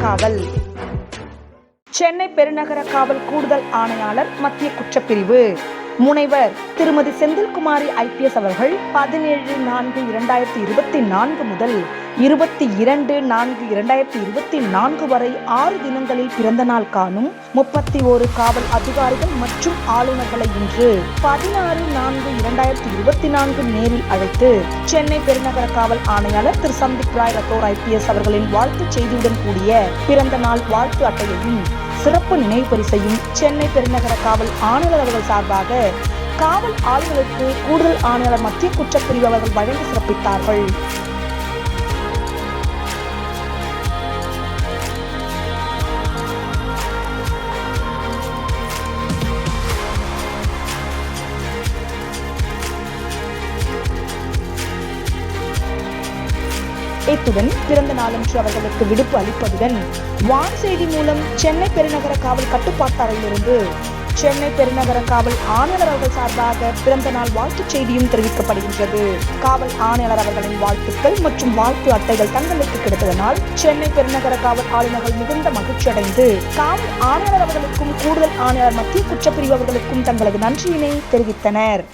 காவல். சென்னை பெருநகர காவல் கூடுதல் ஆணையாளர் மத்திய குற்றப்பிரிவு. முனைவர் திருமதி செந்தில்குமாரி ஐபிஎஸ் அவர்கள் பதினேழு நான்கு இரண்டாயிரத்தி இருபத்தி நான்கு முதல் இருபத்தி இரண்டு நான்கு இரண்டாயிரத்தி இருபத்தி நான்கு வரை ஆறு தினங்களில் பிறந்த நாள் காணும் முப்பத்தி ஓரு காவல் அதிகாரிகள் மற்றும் ஆளுநர்களை இன்று பதினாறு நான்கு இரண்டாயிரத்தி இருபத்தி நான்கு நேரில் அழைத்து சென்னை பெருநகர காவல் ஆணையாளர் திரு சந்தீப் ராய் ரத்தோர் ஐபிஎஸ் அவர்களின் வாழ்த்துச் செய்தியுடன் கூடிய பிறந்த நாள் வாழ்த்து அட்டையையும் சிறப்பு நினைவு பரிசையும் சென்னை பெருநகர காவல் ஆணையர் அவர்கள் சார்பாக காவல் ஆளுநருக்கு கூடுதல் ஆணையாளர் மத்திய குற்றப்பிரிவு அவர்கள் வழங்கி சிறப்பித்தார்கள். இத்துடன் பிறந்த நாளன்று அவர்களுக்கு விடுப்பு அளிப்பதுடன் வான் செய்தி மூலம் சென்னை பெருநகர காவல் கட்டுப்பாட்டு அறையிலிருந்து சென்னை பெருநகர காவல் ஆணையர் அவர்கள் சார்பாக பிறந்த நாள் வாழ்த்துச் செய்தியும் தெரிவிக்கப்படுகின்றது. காவல் ஆணையாளர் அவர்களின் வாழ்த்துக்கள் மற்றும் வாழ்த்து அட்டைகள் தங்களுக்கு கிடைத்ததனால் சென்னை பெருநகர காவல் ஆளுநர்கள் மிகுந்த மகிழ்ச்சி அடைந்து காவல் ஆணையாளர் அவர்களுக்கும் கூடுதல் ஆணையாளர் மத்திய குற்றப்பிரிவு அவர்களுக்கும் தங்களது நன்றியினை தெரிவித்தனர்.